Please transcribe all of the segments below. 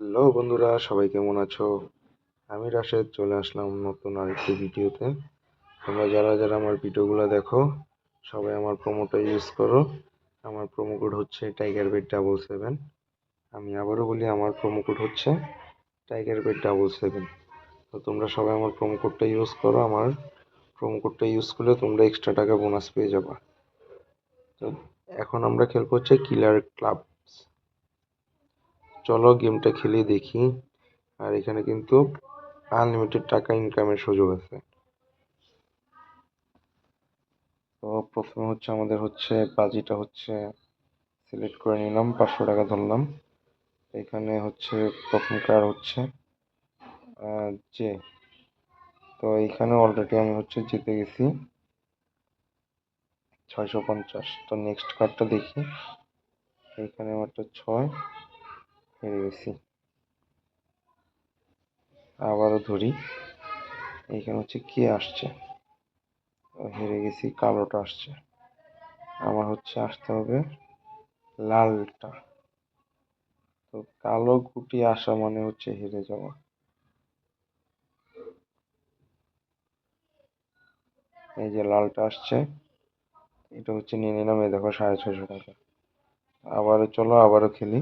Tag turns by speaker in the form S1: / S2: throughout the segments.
S1: Hello বন্ধুরা, সবাই কেমন আছো? আমি রাশেদ, চলে আসলাম নতুন আরেকটি ভিডিওতে। তোমরা যারা যারা আমার ভিডিওগুলো দেখো, সবাই আমার প্রোমোটা ইউজ করো। আমার প্রোমো কোড হচ্ছে টাইগার বেড ডাবল সেভেন আমি আবারও বলি, আমার প্রোমো কোড হচ্ছে টাইগার বেড ডাবল সেভেন তো তোমরা সবাই আমার প্রোমো কোডটা ইউজ করো। আমার প্রোমো কোডটা ইউজ করলে তোমরা এক্সট্রা টাকা বোনাস পেয়ে যাবা। তো এখন আমরা খেলব হচ্ছে কিলার ক্লাব চলো গেমটা খেলে দেখি। আর এখানে কিন্তু আনলিমিটেড টাকা ইনকামের সুযোগ আছে। তো প্রথমে হচ্ছে আমাদের হচ্ছে বাজিটা হচ্ছে সিলেক্ট করে নিলাম, পাঁচশো টাকা ধরলাম। এখানে হচ্ছে প্রথম কার হচ্ছে যে তো এখানে অলরেডি আমি হচ্ছে জিতে গেছি। ছয়শো পঞ্চাশ। তো নেক্সট কার্ডটা দেখি। এখানে আমারটা ছয়। গেছি আবারও ধরি। এইখানে হচ্ছে কে আসছে? হেরে গেছি, কালোটা আসছে। আমার হচ্ছে আসতে হবে লালটা। তো কালো গুটি আসা মানে হচ্ছে হেরে যাওয়া। এই যে লালটা আসছে, এটা হচ্ছে নিয়ে নিলাম, এই দেখো সাড়ে ছয়শো টাকা। আবারও চলো, আবারও খেলি।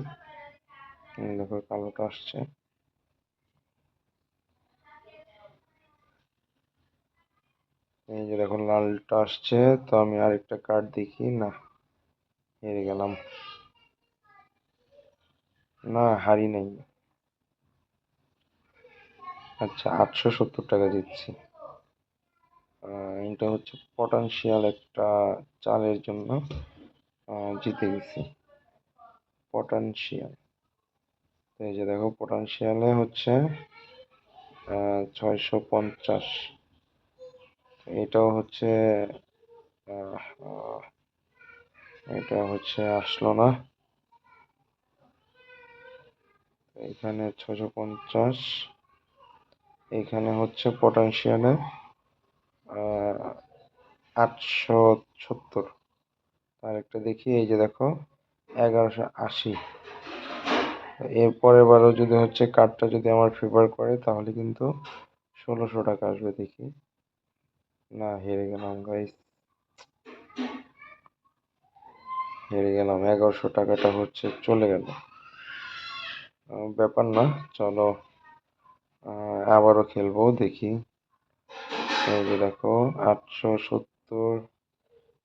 S1: দেখো, কালোটা আসছে। এই যে দেখো, লালটা আসছে, তো আমি আরেকটা কার্ড দেখি। না, হেরে গেলাম। না, হারি নাই। আচ্ছা আটশো সত্তর টাকা দিচ্ছি। এটা হচ্ছে পটানশিয়াল একটা চালের জন্য জিতে গেছি। পটানশিয়াল এই যে দেখো পটানশিয়ালে হচ্ছে ছয়শো পঞ্চাশ। এটাও হচ্ছে এটা হচ্ছে আসলো না। এখানে ছশো পঞ্চাশ। এখানে হচ্ছে পটানশিয়ালে আটশো সত্তর। আরেকটা দেখি, এই যে দেখো, এগারোশো আশি। এর পরের বারও যদি হচ্ছে কার্ডটা যদি আমার ফেভার করে, তাহলে কিন্তু ষোলোশো টাকা আসবে দেখি। না, হেরে গেলাম গাইস হেরে গেলাম, এগারোশো টাকাটা হচ্ছে চলে গেল। ব্যাপার না, চলো আবারও খেলব, দেখি। এই যে দেখো, আটশো সত্তর,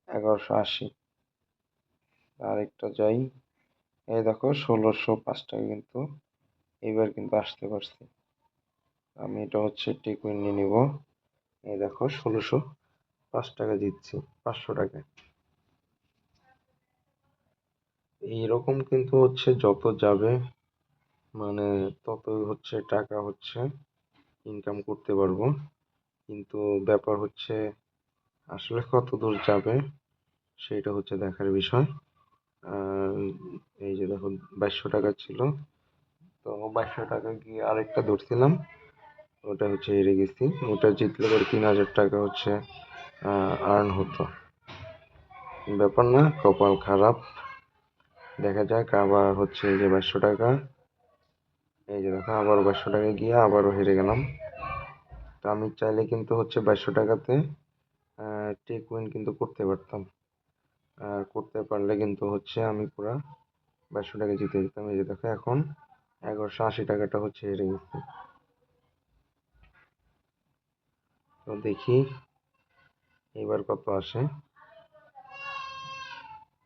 S1: এগারোশো আশি। আরেকটা যাই। এই দেখো ষোলোশো পাঁচ টাকা কিন্তু এবার কিন্তু আসতে পারছি। আমি এটা হচ্ছে টিকুইন নিয়ে নিব। এই দেখো ষোলোশো পাঁচ টাকা দিচ্ছি, পাঁচশো টাকায় এইরকম কিন্তু হচ্ছে যত যাবে মানে তত হচ্ছে টাকা হচ্ছে ইনকাম করতে পারব। কিন্তু ব্যাপার হচ্ছে আসলে কত দূর যাবে, সেটা হচ্ছে দেখার বিষয়। এই যে দেখো বাইশশো টাকা ছিল। তো বাইশশো টাকা গিয়ে আরেকটা ধরছিলাম। ওটা হচ্ছে হেরে গেছি ওটা জিতলে পরে তিন হাজার টাকা হচ্ছে আর্ন হতো। ব্যাপার না, কপাল খারাপ। দেখা যাক, আবার হচ্ছে এই যে বাইশশো টাকা। এই যে দেখো আবার বাইশশো টাকা গিয়ে আবারও হেরে গেলাম। তো আমি চাইলে কিন্তু হচ্ছে বাইশশো টাকাতে টেক উইন কিন্তু করতে পারতাম। আর করতে পারলে কিন্তু হচ্ছে আমি পুরা বাইশশো টাকা জিতে যেতাম। এই যে দেখো এখন এগারোশো আশি টাকাটা হচ্ছে হেরে গেছে। তো দেখি এবার কত আসে।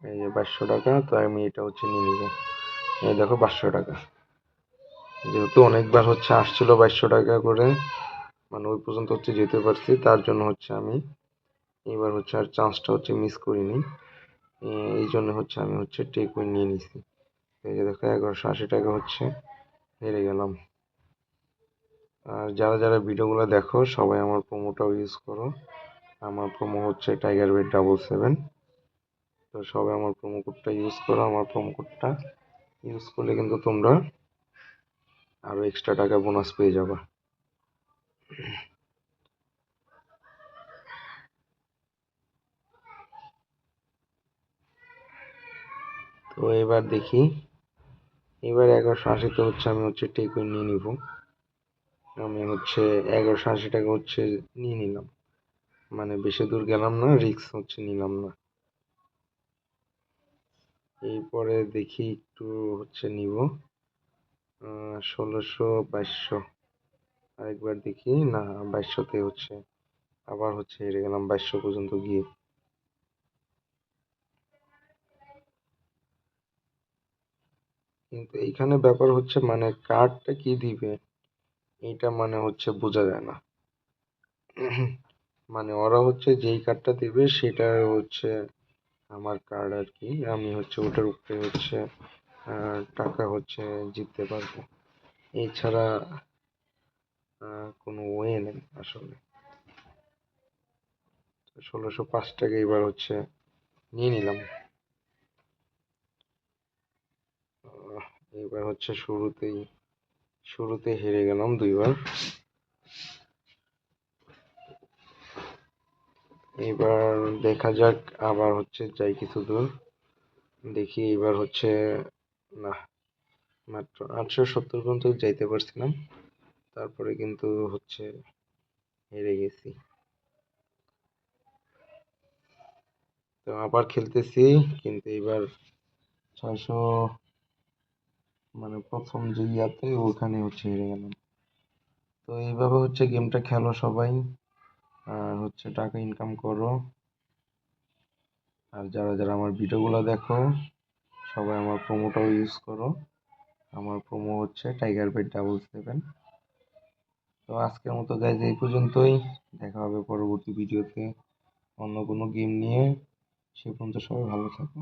S1: এই যে বাইশশো টাকা, তো আমি এটা হচ্ছে নিয়ে নিব। এই দেখো পাঁচশো টাকা। যেহেতু অনেকবার হচ্ছে আসছিল বাইশশো টাকা করে মানে ওই পর্যন্ত হচ্ছে যেতে পারছি, তার জন্য হচ্ছে আমি এবার হচ্ছে আর চান্সটা হচ্ছে মিস করিনি। এই জন্য হচ্ছে আমি হচ্ছে টেক উইন নিয়ে নিছি। এই যে দেখো, এগারোশো আশি টাকা হচ্ছে, হেরে গেলাম। আর যারা যারা ভিডিওগুলো দেখো, সবাই আমার প্রোমোটাও ইউজ করো। আমার প্রোমো হচ্ছে টাইগার বেড ডাবল সেভেন তো সবাই আমার প্রোমো কোডটা ইউজ করো, আমার প্রোমো কোডটা ইউজ করলে কিন্তু তোমরা আরও এক্সট্রা টাকা বোনাস পেয়ে যাবা। তো এবার দেখি। এবার এগারোশো আশিতে হচ্ছে আমি হচ্ছে টেকুইন নিয়ে নিব। আমি হচ্ছে এগারোশো আশি টাকা হচ্ছে নিয়ে নিলাম। মানে বেশি দূর গেলাম না রিক্স হচ্ছে নিলাম না। এরপরে দেখি একটু হচ্ছে নিব। ষোলোশো বাইশশো। আরেকবার দেখি, না, বাইশশোতে হচ্ছে। আবার হচ্ছে হেরে গেলাম বাইশশো পর্যন্ত গিয়ে। কিন্তু এইখানে ব্যাপার হচ্ছে মানে কার্ডটা কি দিবে? এইটা মানে হচ্ছে বোঝা যায় না। মানে ওরা হচ্ছে যেই কার্ডটা দিবে সেটা হচ্ছে আমার কার্ড আর কি আমি হচ্ছে ওটার উপরে হচ্ছে টাকা হচ্ছে জিততে পারব। এছাড়া কোনো ওয়ে নেই আসলে। ষোলোশো পাঁচ টাকা এবার হচ্ছে নিয়ে নিলাম। এবার হচ্ছে শুরুতেই, শুরুতে হেরে গেলাম দুইবার। এবার দেখা যাক আবার হচ্ছে যাই কিছু দূর। দেখি এবার হচ্ছে, না, মাত্র আটশো সত্তর পর্যন্ত যাইতে পারছিলাম। তারপরে কিন্তু হচ্ছে হেরে গেছি। তো আবার খেলতেছি, কিন্তু এবার ছয়শো মানে প্রথম যে ইয়াতে ওখানে হচ্ছে হেরে গেলাম। তো এইভাবে হচ্ছে গেমটা খেলো সবাই। আর হচ্ছে টাকা ইনকাম করো। আর যারা যারা আমার ভিডিওগুলো দেখো, সবাই আমার প্রোমোটাও ইউজ করো। আমার প্রোমো হচ্ছে টাইগার বেড ডাবল সেভেন তো আজকের মতো গাইজ এই পর্যন্তই। দেখা হবে পরবর্তী ভিডিওতে অন্য কোনো গেম নিয়ে। সে পর্যন্ত সবাই ভালো থাকো।